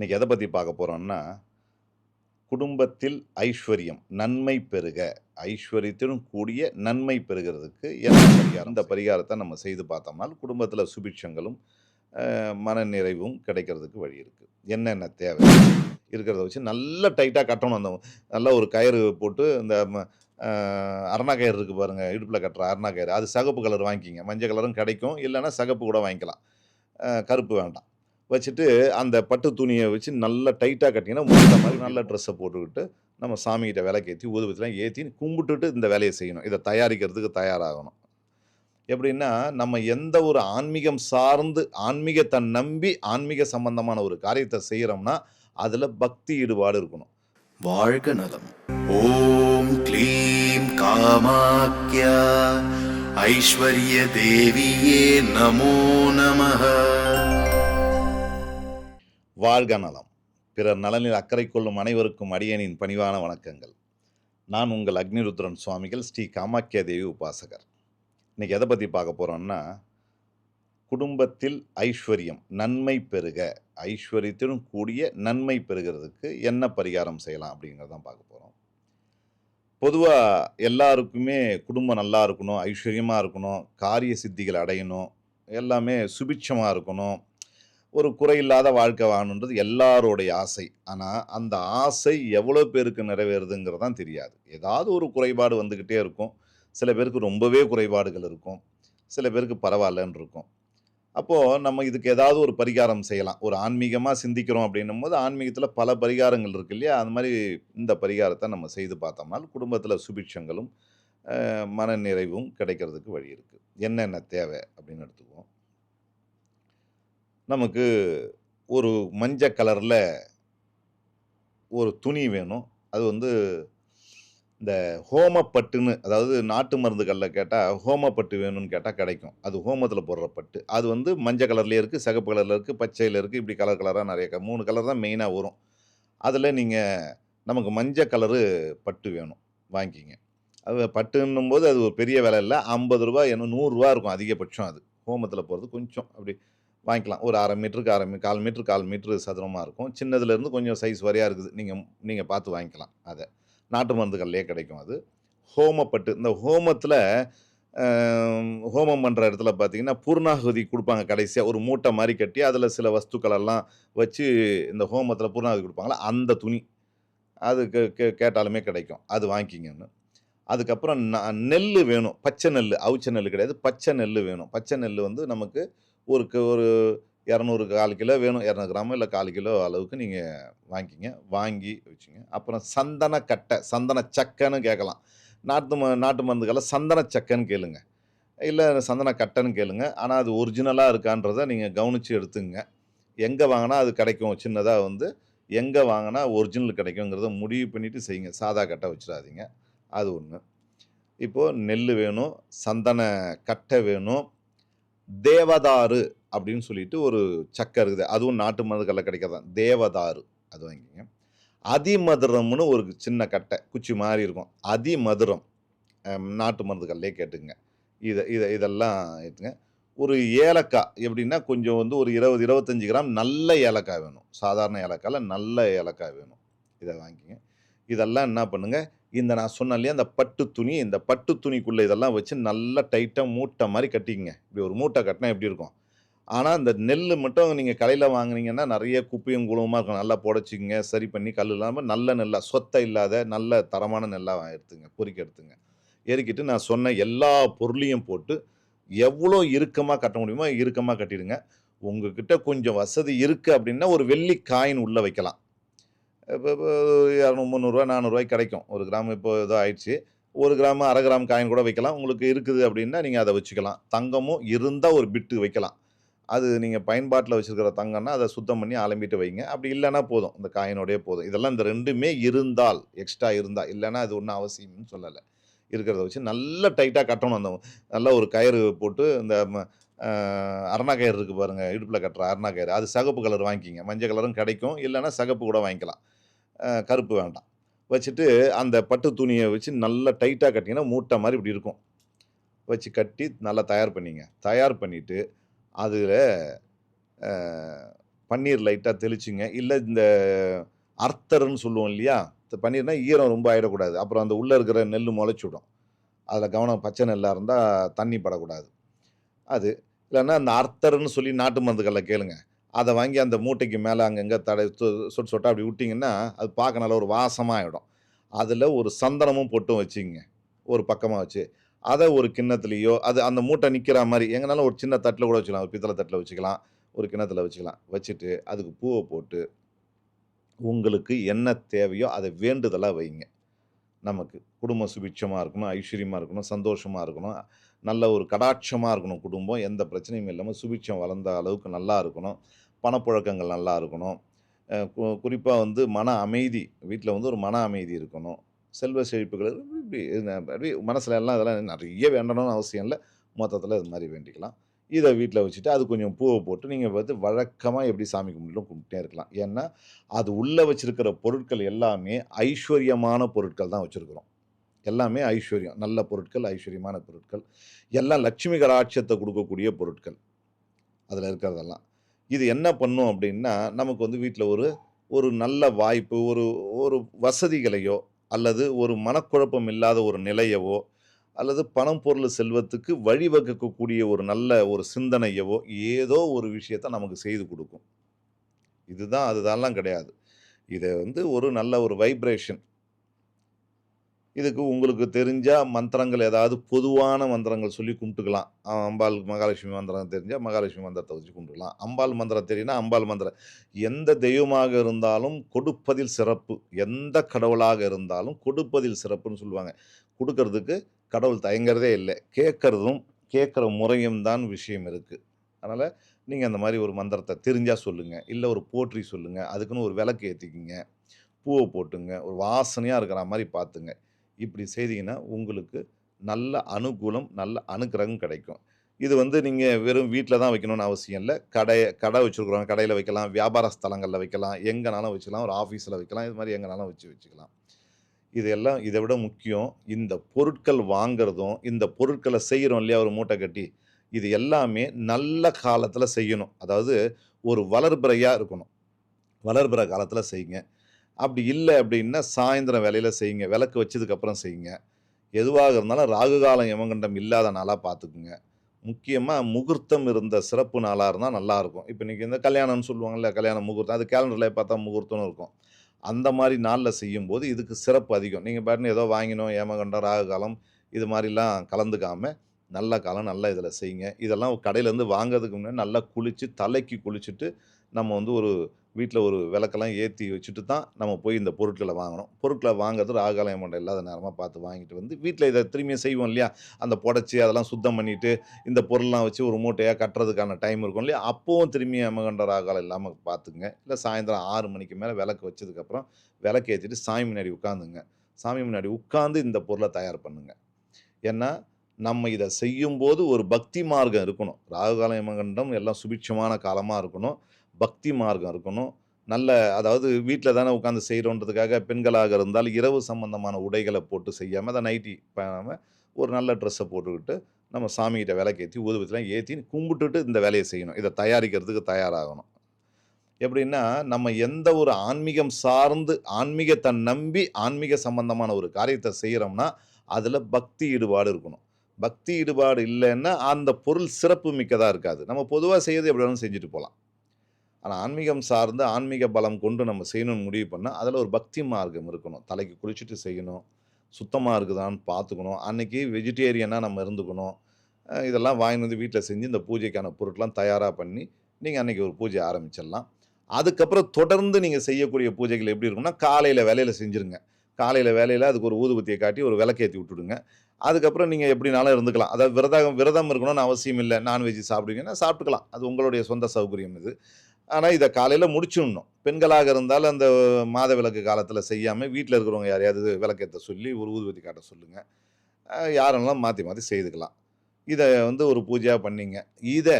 இன்றைக்கி எதை பற்றி பார்க்க போகிறோம்னா குடும்பத்தில் ஐஸ்வர்யம் நன்மை பெருக. ஐஸ்வர்யத்திலும் கூடிய நன்மை பெறுகிறதுக்கு என்ன பரிகாரம்? இந்த பரிகாரத்தை நம்ம செய்து பார்த்தோம்னால் குடும்பத்தில் சுபிட்சங்களும் மனநிறைவும் கிடைக்கிறதுக்கு வழி இருக்குது என்னென்ன தேவை? இருக்கிறத வச்சு நல்லா டைட்டாக கட்டணும். அந்த நல்ல ஒரு கயிறு போட்டு இந்த ம- அரணா கயிறு இருக்குது பாருங்கள் இடுப்பில் கட்டுற அரணா கயிறு. அது சகப்பு கலர் வாங்கிக்கிங்க. மஞ்சள் கலரும் கிடைக்கும். இல்லைன்னா சகப்பு கூட வாங்கிக்கலாம். கருப்பு வேண்டாம். வச்சுட்டு அந்த பட்டு துணியை வச்சு நல்லா டைட்டாக கட்டிங்கன்னா முடிந்த மாதிரி நல்ல ட்ரெஸ்ஸை போட்டுக்கிட்டு நம்ம சாமிகிட்ட விளக்கேற்றி ஊதுபத்திலாம் ஏற்றி கும்பிட்டுட்டு இந்த வேலையை செய்யணும். இதை தயாரிக்கிறதுக்கு தயாராகணும். எப்படின்னா நம்ம எந்த ஒரு ஆன்மீகம் சார்ந்து ஆன்மீகத்தை நம்பி ஆன்மீக சம்பந்தமான ஒரு காரியத்தை செய்கிறோம்னா அதில் பக்தி ஈடுபாடு இருக்கணும். வாழ்க நலம். ஓம் க்ளீம் காமாக்யா ஐஸ்வர்ய தேவியே நமோ நமஹா. வாழ்க நலம். பிறர் நலனில் அக்கறை கொள்ளும் அனைவருக்கும் அடியனின் பணிவான வணக்கங்கள். நான் உங்கள் அக்னிருத்ரன் சுவாமிகள் ஸ்ரீ காமாக்கிய தேவி உபாசகர். இன்றைக்கி எதை பற்றி பார்க்க போகிறோம்னா குடும்பத்தில் ஐஸ்வர்யம் நன்மை பெருக. ஐஸ்வர்யத்திலும் கூடிய நன்மை பெறுகிறதுக்கு என்ன பரிகாரம் செய்யலாம் அப்படிங்கிறதான் பார்க்க போகிறோம் பொதுவாக எல்லாருக்குமே குடும்பம் நல்லா இருக்கணும் ஐஸ்வர்யமாக இருக்கணும் காரிய சித்திகள் அடையணும் எல்லாமே சுபிட்சமாக இருக்கணும் ஒரு குறையில்லாத வாழ்க்கை வாழணுன்றது எல்லாரோடைய ஆசை. ஆனால் அந்த ஆசை எவ்வளோ பேருக்கு நிறைவேறுதுங்கிறது தான் தெரியாது. ஏதாவது ஒரு குறைபாடு வந்துக்கிட்டே இருக்கும். சில பேருக்கு ரொம்பவே குறைபாடுகள் இருக்கும். சில பேருக்கு பரவாயில்லன்னு இருக்கும். அப்போது நம்ம இதுக்கு ஏதாவது ஒரு பரிகாரம் செய்யலாம். ஒரு ஆன்மீகமாக சிந்திக்கிறோம் அப்படின்னும் போது ஆன்மீகத்தில் பல பரிகாரங்கள் இருக்கு இல்லையா? அது மாதிரி இந்த பரிகாரத்தை நம்ம செய்து பார்த்தோம்னால் குடும்பத்தில் சுபிட்சங்களும் மன நிறைவும் கிடைக்கிறதுக்கு வழி இருக்குது என்னென்ன தேவை அப்படின்னு எடுத்துக்குவோம். நமக்கு ஒரு மஞ்சள் கலரில் ஒரு துணி வேணும். அது வந்து இந்த ஹோமப்பட்டுன்னு அதாவது நாட்டு மருந்துகளில் கேட்டால் ஹோமப்பட்டு வேணும்னு கேட்டால் கிடைக்கும். அது ஹோமத்தில் போடுற பட்டு. அது வந்து மஞ்சள் கலர்லேயே இருக்குது சிகப்பு கலரில் இருக்குது பச்சையில் இருக்குது இப்படி கலர் கலராக நிறைய மூணு கலர் தான் மெயினாக வரும். அதில் நீங்கள் நமக்கு மஞ்சள் கலரு பட்டு வேணும் வாங்கிக்கிங்க அது பட்டுன்னும் போது அது ஒரு பெரிய விலை இல்லை. ஐம்பது ரூபா என்ன நூறுரூவா இருக்கும் அதிகபட்சம் அது. ஹோமத்தில் போகிறது கொஞ்சம் அப்படி வாங்கிக்கலாம். ஒரு அரை மீட்டருக்கு அரை மீ கால் மீட்ரு கால் மீட்ரு சதுரமாக இருக்கும். சின்னதுலேருந்து கொஞ்சம் சைஸ் வரையாக இருக்குது. நீங்கள் நீங்கள் பார்த்து வாங்கிக்கலாம் அதை. நாட்டு மருந்துகள்லேயே கிடைக்கும் அது. ஹோமப்பட்டு இந்த ஹோமத்தில் ஹோமம் பண்ணுற இடத்துல பார்த்தீங்கன்னா பூர்ணாகுதி கொடுப்பாங்க கடைசியாக ஒரு மூட்டை மாதிரி கட்டி அதில் சில வஸ்துக்கள் எல்லாம் வச்சு இந்த ஹோமத்தில் பூர்ணாகுதி கொடுப்பாங்களா அந்த துணி. அது கே கேட்டாலுமே கிடைக்கும். அது வாங்கிக்கிங்கன்னு அதுக்கப்புறம் ந நெல் வேணும். பச்சை நெல் அவிச்ச நெல் கிடையாது. பச்சை நெல் வேணும். பச்சை நெல் வந்து நமக்கு ஒரு ஒரு இரநூறு கால் கிலோ வேணும். இரநூறு கிராமம் இல்லை கால் கிலோ அளவுக்கு நீங்கள் வாங்கிக்கிங்க. வாங்கி வச்சுங்க. அப்புறம் சந்தன கட்டை சந்தன சக்கைன்னு கேட்கலாம். நாட்டு ம நாட்டு மருந்துக்கெல்லாம் சந்தன சக்கைன்னு கேளுங்க. இல்லை சந்தன கட்டைன்னு கேளுங்க. ஆனால் அது ஒரிஜினலாக இருக்கான்றதை நீங்கள் கவனித்து எடுத்துங்க. எங்கே வாங்கினா அது கிடைக்கும். சின்னதாக வந்து எங்கே வாங்கினா ஒரிஜினல் கிடைக்குங்கிறத முடிவு பண்ணிவிட்டு செய்யுங்க. சாதா கட்டை வச்சிடாதீங்க. அது ஒன்று இப்போது நெல் வேணும் சந்தன கட்டை வேணும். தேவதாறு அப்படின்னு சொல்லிட்டு ஒரு சக்கை இருக்குது. அதுவும் நாட்டு மருந்துகளில் கிடைக்காதான் தேவதாறு. அது வாங்கிங்க அதிமதுரம்னு ஒரு சின்ன கட்டை குச்சி மாதிரி இருக்கும். அதிமதுரம். நாட்டு நாட்டு மருந்துகள்லேயே கேட்டுங்க இதை இதை இதெல்லாம் எடுத்துங்க ஒரு ஏலக்காய் எப்படின்னா கொஞ்சம் வந்து ஒரு இருபது இருபத்தஞ்சி கிராம் நல்ல ஏலக்காய் வேணும். சாதாரண ஏலக்காயில் நல்ல ஏலக்காய் வேணும். இதை வாங்கிங்க இதெல்லாம் என்ன பண்ணுங்கள் இந்த நான் சொன்னேன் இல்லையா அந்த பட்டு துணி இந்த பட்டு துணிக்குள்ளே இதெல்லாம் வச்சு நல்லா டைட்டாக மூட்டை மாதிரி கட்டிக்கங்க. இப்படி ஒரு மூட்டை கட்டினா எப்படி இருக்கும்? ஆனால் இந்த நெல் மட்டும் நீங்கள் கடையில் வாங்கினீங்கன்னா நிறைய குப்பையும் குளமாக இருக்கும். நல்லா புடச்சிங்க சரி பண்ணி கல் இல்லாமல் நல்ல நெல்லாக சொத்தை இல்லாத நல்ல தரமான நெல்லாக எடுத்துங்க பொறிக்க எடுத்துங்க. எரிக்கிட்டு நான் சொன்ன எல்லா பொருளையும் போட்டு எவ்வளோ இறுக்கமாக கட்ட முடியுமோ இறுக்கமாக கட்டிடுங்க. உங்ககிட்ட கொஞ்சம் வசதி இருக்குது அப்படின்னா ஒரு வெள்ளி காயின் உள்ளே வைக்கலாம். இப்போ இப்போ இரநூறு முந்நூறுரூவா நானூறுரூவாய்க்கு கிடைக்கும். ஒரு கிராம் இப்போ ஏதோ ஆயிடுச்சு. ஒரு கிராம் அரை கிராம் காயின் கூட வைக்கலாம். உங்களுக்கு இருக்குது அப்படின்னா நீங்கள் அதை வச்சுக்கலாம். தங்கமும் இருந்தால் ஒரு பிட்டு வைக்கலாம். அது நீங்கள் பயன்பாட்டில் வச்சுருக்கிற தங்கம்னா அதை சுத்தம் பண்ணி அலம்பிட்டு வைங்க. அப்படி இல்லைன்னா போதும். இந்த காயினோடய போதும். இதெல்லாம் இந்த ரெண்டுமே இருந்தால் எக்ஸ்ட்ரா இருந்தால் இல்லைன்னா அது ஒன்றும் அவசியம்னு சொல்லலை. இருக்கிறத வச்சு நல்லா டைட்டாக கட்டணும். அந்த நல்ல ஒரு கயிறு போட்டு இந்த ம- அரணா கயிறு இருக்குது பாருங்கள் இடுப்பில் கட்டுற அரணா கயிறு. அது சகப்பு கலர் வாங்கிக்கிங்க. மஞ்சள் கலரும் கிடைக்கும். இல்லைன்னா சகப்பு கூட வாங்கிக்கலாம். கருப்பு வேண்டாம். வச்சுட்டு அந்த பட்டு துணியை வச்சு நல்லா டைட்டாக கட்டிங்கன்னா மூட்டை மாதிரி இப்படி இருக்கும். வச்சு கட்டி நல்லா தயார் பண்ணிங்க. தயார் பண்ணிவிட்டு அதில் பன்னீர் லைட்டாக தெளிச்சுங்க. இல்லை இந்த அர்த்தர்ன்னு சொல்லுவோம் இல்லையா? இந்த பன்னீர்னா ஈரம் ரொம்ப ஆகிடக்கூடாது அப்புறம் அந்த உள்ளே இருக்கிற நெல் முளைச்சிடும் அதில் கவனம் பச்சை நெல்லாக இருந்தால் தண்ணி படக்கூடாது. அது. இல்லைன்னா அந்த அர்த்தர்ன்னு சொல்லி நாட்டு மருந்துகளில் கேளுங்க. அதை வாங்கி அந்த மூட்டைக்கு மேலே அங்கங்கே தடை சொ- சொட்டு சொட்டா அப்படி விட்டிங்கன்னா அது பார்க்க நல்ல ஒரு வாசமாக ஆகிடும் அதில் ஒரு சந்தனமும் பொட்டும் வச்சுங்க. ஒரு பக்கமாக வச்சு. அதை ஒரு கிண்ணத்துலேயோ அது அந்த மூட்டை நிற்கிற மாதிரி எங்கனாலும் ஒரு சின்ன தட்டில் கூட வச்சுக்கலாம். ஒரு பித்தளை தட்டில் வச்சுக்கலாம். ஒரு கிண்ணத்தில் வச்சுக்கலாம். வச்சுட்டு அதுக்கு பூவை போட்டு உங்களுக்கு என்ன தேவையோ அதை வேண்டுதலாக வைங்க. நமக்கு குடும்பம் சுபிட்சமாக இருக்கணும் ஐஸ்வர்யமாக இருக்கணும் சந்தோஷமாக இருக்கணும். நல்ல ஒரு கடாட்சமாக இருக்கணும் குடும்பம். எந்த பிரச்சனையும் இல்லாமல் சுபிட்சம் வளர்ந்த அளவுக்கு நல்லா இருக்கணும். பணப்புழக்கங்கள் நல்லா இருக்கணும். குறிப்பாக வந்து மன அமைதி. வீட்டில் வந்து ஒரு மன அமைதி இருக்கணும். செல்வ செழிப்புகள் இப்படி மனசில் எல்லாம் இதெல்லாம் நிறைய வேண்டணும்னு அவசியம் இல்லை. மொத்தத்தில் இது மாதிரி வேண்டிக்கலாம். இதை வீட்டில் வச்சுட்டு அது கொஞ்சம் பூவை போட்டு நீங்கள் வந்து வழக்கமாக எப்படி சாமி கும்பிட்டு கும்பிட்டே இருக்கலாம். ஏன்னா அது உள்ளே வச்சுருக்கிற பொருட்கள் எல்லாமே ஐஸ்வர்யமான பொருட்கள் தான் வச்சுருக்குறோம். எல்லாமே ஐஸ்வர்யம். நல்ல பொருட்கள் ஐஸ்வர்யமான பொருட்கள். எல்லாம் லட்சுமி கடாட்சத்தை கொடுக்கக்கூடிய பொருட்கள். அதில் இருக்கிறதெல்லாம். இது என்ன பண்ணும் அப்படின்னா நமக்கு வந்து வீட்டில் ஒரு ஒரு நல்ல வாய்ப்பு ஒரு ஒரு வசதிகளையோ அல்லது ஒரு மனக்குழப்பம் இல்லாத ஒரு நிலையவோ அல்லது பணம் பொருள் செல்வத்துக்கு வழிவகுக்கக்கூடிய ஒரு நல்ல ஒரு சிந்தனையவோ ஏதோ ஒரு விஷயத்தை நமக்கு செய்து கொடுக்கும். இதுதான் அதுதான்லாம் கிடையாது. இதை வந்து ஒரு நல்ல ஒரு வைப்ரேஷன் இதுக்கு உங்களுக்கு தெரிஞ்சால் மந்திரங்கள் ஏதாவது பொதுவான மந்திரங்கள் சொல்லி கும்பிட்டுக்கலாம். அம்பாள் மகாலட்சுமி மந்திரம் தெரிஞ்சால் மகாலட்சுமி மந்திரத்தை வச்சு கும்பிட்டுக்கலாம். அம்பாள் மந்திரம் தெரியும்னா அம்பாள் மந்திரம். எந்த தெய்வமாக இருந்தாலும் கொடுப்பதில் சிறப்பு. எந்த கடவுளாக இருந்தாலும் கொடுப்பதில் சிறப்புன்னு சொல்லுவாங்க. கொடுக்கறதுக்கு கடவுள் தயங்குறதே இல்லை. கேட்குறதும் கேட்குற முறையும் தான் விஷயம் இருக்குது அதனால் நீங்கள் அந்த மாதிரி ஒரு மந்திரத்தை தெரிஞ்சால் சொல்லுங்கள் இல்லை ஒரு போற்றி சொல்லுங்கள் அதுக்குன்னு ஒரு விளக்கு ஏற்றிக்கிங்க பூவை போட்டுங்க. ஒரு வாசனையாக இருக்கிற மாதிரி பார்த்துங்க. இப்படி செய்தீங்கன்னா உங்களுக்கு நல்ல அனுகூலம் நல்ல அனுக்கிரகம் கிடைக்கும். இது வந்து நீங்கள் வெறும் வீட்டில் தான் வைக்கணும்னு அவசியம் இல்லை. கடை கடை வச்சுருக்குறோம் கடையில் வைக்கலாம் வியாபார ஸ்தலங்களில் வைக்கலாம் எங்கேனாலும் வச்சுக்கலாம் ஒரு ஆஃபீஸில் வைக்கலாம் இது மாதிரி எங்கேனாலும் வச்சு வச்சுக்கலாம். இதெல்லாம் இதை விட முக்கியம் இந்த பொருட்கள் வாங்குறதும் இந்த பொருட்களை செய்கிறோம் இல்லையா ஒரு மூட்டை கட்டி இது எல்லாமே நல்ல காலத்தில் செய்யணும். அதாவது ஒரு வளர்பிறையாக இருக்கணும். வளர்பிற காலத்தில் செய்யுங்க. அப்படி இல்லை அப்படின்னா சாயந்தரம் வேலையில் செய்யுங்க. விளக்கு வச்சதுக்கப்புறம் செய்யுங்க. எதுவாக இருந்தாலும் ராகு காலம் யமகண்டம் இல்லாத நாளாக பார்த்துக்குங்க. முக்கியமாக முகூர்த்தம் இருந்த சிறப்பு நாளாக இருந்தால் நல்லாயிருக்கும் இப்போ இன்றைக்கி இந்த கல்யாணம்னு சொல்லுவாங்கல்ல கல்யாணம் முகூர்த்தம். அது கேலண்டரில் பார்த்தா முகூர்த்தம்னு இருக்கும். அந்த மாதிரி நாளில் செய்யும்போது இதுக்கு சிறப்பு அதிகம். நீங்கள் பாட்டுன்னு ஏதோ வாங்கினோம் ஏமகண்டம் ராகு காலம் இது மாதிரிலாம் கலந்துக்காமல் நல்ல காலம் நல்ல இதில் செய்யுங்க. இதெல்லாம் கடையிலேருந்து வாங்குறதுக்கு முன்னாடி நல்லா குளித்து தலைக்கு குளிச்சுட்டு நம்ம வந்து ஒரு வீட்டில் ஒரு விளக்கெல்லாம் ஏற்றி வச்சுட்டு தான் நம்ம போய் இந்த பொருட்களை வாங்கணும். பொருட்களை வாங்குறது ராகாலயம் ஏமண்டம் இல்லாத நேரமாக பார்த்து வாங்கிட்டு வந்து வீட்டில் இதை திரும்பியும் செய்வோம் இல்லையா? அந்த புடச்சி அதெல்லாம் சுத்தம் பண்ணிவிட்டு இந்த பொருள்லாம் வச்சு ஒரு மூட்டையாக கட்டுறதுக்கான டைம் இருக்கும் இல்லையா? அப்போவும் திரும்பி அமகண்ட ராகாலம் இல்லாமல் பார்த்துக்குங்க. இல்லை சாயந்தரம் ஆறு மணிக்கு மேலே விளக்கு வச்சதுக்கப்புறம் விளக்கு ஏற்றிட்டு சாமி முன்னாடி உட்காந்துங்க. சாமி முன்னாடி உட்காந்து இந்த பொருளை தயார் பண்ணுங்க. ஏன்னா நம்ம இதை செய்யும்போது ஒரு பக்தி மார்க்கம் இருக்கணும். ராகுகாலம் யமகண்டம் எல்லாம் சுபிட்சமான காலமாக இருக்கணும். பக்தி மார்க்கம் இருக்கணும். நல்ல அதாவது வீட்டில் தானே உட்காந்து செய்கிறோன்றதுக்காக பெண்களாக இருந்தால் இரவு சம்பந்தமான உடைகளை போட்டு செய்யாமல் அதை நைட்டி பண்ணாமல் ஒரு நல்ல ட்ரெஸ்ஸை போட்டுக்கிட்டு நம்ம சாமிகிட்ட விளக்கேற்றி ஊதுபத்திலாம் ஏற்றி கும்பிட்டுட்டு இந்த வேலையை செய்யணும். இதை தயாரிக்கிறதுக்கு தயாராகணும். எப்படின்னா நம்ம எந்த ஒரு ஆன்மீகம் சார்ந்து ஆன்மீகத்தை நம்பி ஆன்மீக சம்பந்தமான ஒரு காரியத்தை செய்கிறோம்னா அதில் பக்தி ஈடுபாடு இருக்கணும். பக்தி ஈடுபாடு இல்லைன்னா அந்த பொருள் சிறப்பு மிக்கதாக இருக்காது. நம்ம பொதுவாக செய்யறது எப்படி வேணாலும் செஞ்சுட்டு போகலாம் ஆனால் ஆன்மீகம் சார்ந்து ஆன்மீக பலம் கொண்டு நம்ம செய்யணும்னு முடிவு பண்ணால் அதில் ஒரு பக்தி மார்க்கம் இருக்கணும். தலைக்கு குளிச்சுட்டு செய்யணும். சுத்தமாக இருக்குதான்னு பார்த்துக்கணும். அன்றைக்கி வெஜிடேரியனாக நம்ம இருந்துக்கணும். இதெல்லாம் வாங்கி வந்து வீட்டில் செஞ்சு இந்த பூஜைக்கான பொருட்கள்லாம் தயாராக பண்ணி நீங்கள் அன்றைக்கி ஒரு பூஜை ஆரம்பிச்சிடலாம். அதுக்கப்புறம் தொடர்ந்து நீங்கள் செய்யக்கூடிய பூஜைகள் எப்படி இருக்கும்னா காலையில் வேலையில் செஞ்சுருங்க. காலையில் வேலையில் அதுக்கு ஒரு ஊதுபத்தியை காட்டி ஒரு விளக்கேற்றி விட்டுடுங்க. அதுக்கப்புறம் நீங்கள் எப்படினாலும் இருந்துக்கலாம். அதாவது விரதம் விரதம் இருக்கணும்னு அவசியம் இல்லை. நான்வெஜ் சாப்பிடுவீங்கன்னா சாப்பிட்டுக்கலாம். அது உங்களுடைய சொந்த சௌகரியம் இது. ஆனால் இதை காலையில் முடிச்சிடணும். பெண்களாக இருந்தால் அந்த மாத விளக்கு காலத்தில் செய்யாமல் வீட்டில் இருக்கிறவங்க யாரையாவது விளக்கேற்ற சொல்லி ஒரு ஊதுபத்தி காட்ட சொல்லுங்கள் யாரெல்லாம் மாற்றி மாற்றி செய்துக்கலாம். இதை வந்து ஒரு பூஜையாக பண்ணிங்க. இதை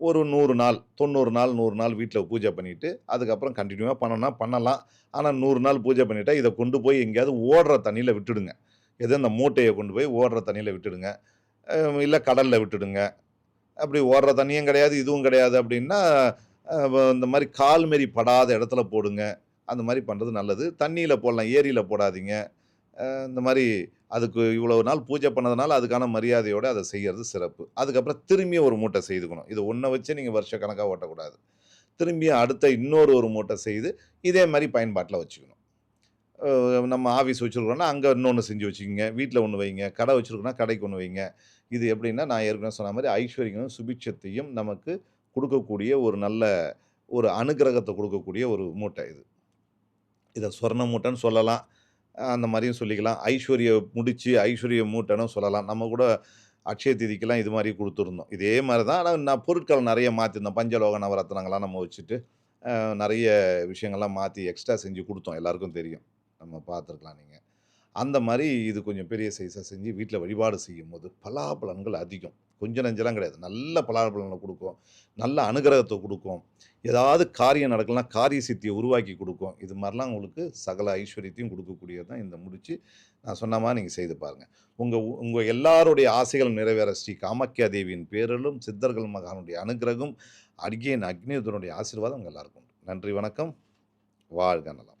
ஒரு நூறு நாள் தொண்ணூறு நாள் நூறு நாள் வீட்டில் பூஜை பண்ணிவிட்டு அதுக்கப்புறம் கண்டினியூவாக பண்ணோன்னா பண்ணலாம். ஆனால் நூறு நாள் பூஜை பண்ணிவிட்டால் இதை கொண்டு போய் எங்கேயாவது ஓடுற தண்ணியில் விட்டுடுங்க. எதோ இந்த மூட்டையை கொண்டு போய் ஓடுற தண்ணியில் விட்டுடுங்க. இல்லை கடலில் விட்டுடுங்க. அப்படி ஓடுற தண்ணியும் கிடையாது இதுவும் கிடையாது அப்படின்னா இந்த மாதிரி கால் மாரி படாத இடத்துல போடுங்க. அந்த மாதிரி பண்ணுறது நல்லது. தண்ணியில் போடலாம் ஏரியில் போடாதீங்க. இந்த மாதிரி அதுக்கு இவ்வளோ நாள் பூஜை பண்ணதுனால அதுக்கான மரியாதையோடு அதை செய்கிறது சிறப்பு. அதுக்கப்புறம் திரும்பி ஒரு மூட்டை செய்துக்கணும். இது ஒன்றை வச்சு நீங்கள் வருஷ கணக்காக ஓட்டக்கூடாது. திரும்பி அடுத்த இன்னொரு ஒரு மூட்டை செய்து இதே மாதிரி பயன்பாட்டில் வச்சுக்கணும். நம்ம ஆஃபீஸ் வச்சுருக்கோன்னா அங்கே இன்னொன்று செஞ்சு வச்சுக்கோங்க. வீட்டில் ஒன்று வைங்க. கடை வச்சுருக்கோன்னா கடைக்கு ஒன்று வைங்க. இது எப்படின்னா நான் ஏற்கனவே சொன்ன மாதிரி ஐஸ்வர்யங்களும் சுபிட்சத்தையும் நமக்கு கொடுக்கக்கூடிய ஒரு நல்ல ஒரு அனுகிரகத்தை கொடுக்கக்கூடிய ஒரு மூட்டை இது. இதை சொர்ண மூட்டைன்னு சொல்லலாம். அந்த மாதிரியும் சொல்லிக்கலாம். ஐஸ்வர்ய முடித்து ஐஸ்வர்ய மூட்டைன்னு சொல்லலாம். நம்ம கூட அக்ஷய திதிக்கெல்லாம் இது மாதிரி கொடுத்துருந்தோம். இதே மாதிரி தான் ஆனால் நான் பொருட்கள் நிறைய மாற்றிருந்தோம் பஞ்சலோக நவரத்னங்கள்லாம் நம்ம வச்சுட்டு நிறைய விஷயங்கள்லாம் மாற்றி எக்ஸ்ட்ரா செஞ்சு கொடுத்தோம். எல்லாருக்கும் தெரியும். நம்ம பார்த்துருக்கலாம் நீங்கள் அந்த மாதிரி இது கொஞ்சம் பெரிய சைஸாக செஞ்சு வீட்டில் வழிபாடு செய்யும் போது பலாபலன்கள் அதிகம். கொஞ்சம் நஞ்செல்லாம் கிடையாது. நல்ல பலாபலனை கொடுக்கும். நல்ல அனுகிரகத்தை கொடுக்கும். ஏதாவது காரியம் நடக்கலாம் காரிய சித்தியை உருவாக்கி கொடுக்கும். இது மாதிரிலாம் உங்களுக்கு சகல ஐஸ்வர்யத்தையும் கொடுக்கக்கூடியது தான் இந்த முடிச்சு நான் சொன்ன மாதிரி நீங்கள் செய்து பாருங்கள் உங்கள் உங்கள் எல்லாருடைய ஆசைகள் நிறைவேற ஸ்ரீ காமாக்கியா தேவியின் பேரலும் சித்தர்கள் மகானுடைய அனுகிரகம் அடியேன் அக்னியுதனுடைய ஆசீர்வாதம் உங்கள் எல்லாருக்கும் நன்றி வணக்கம். வாழ்க நலம்.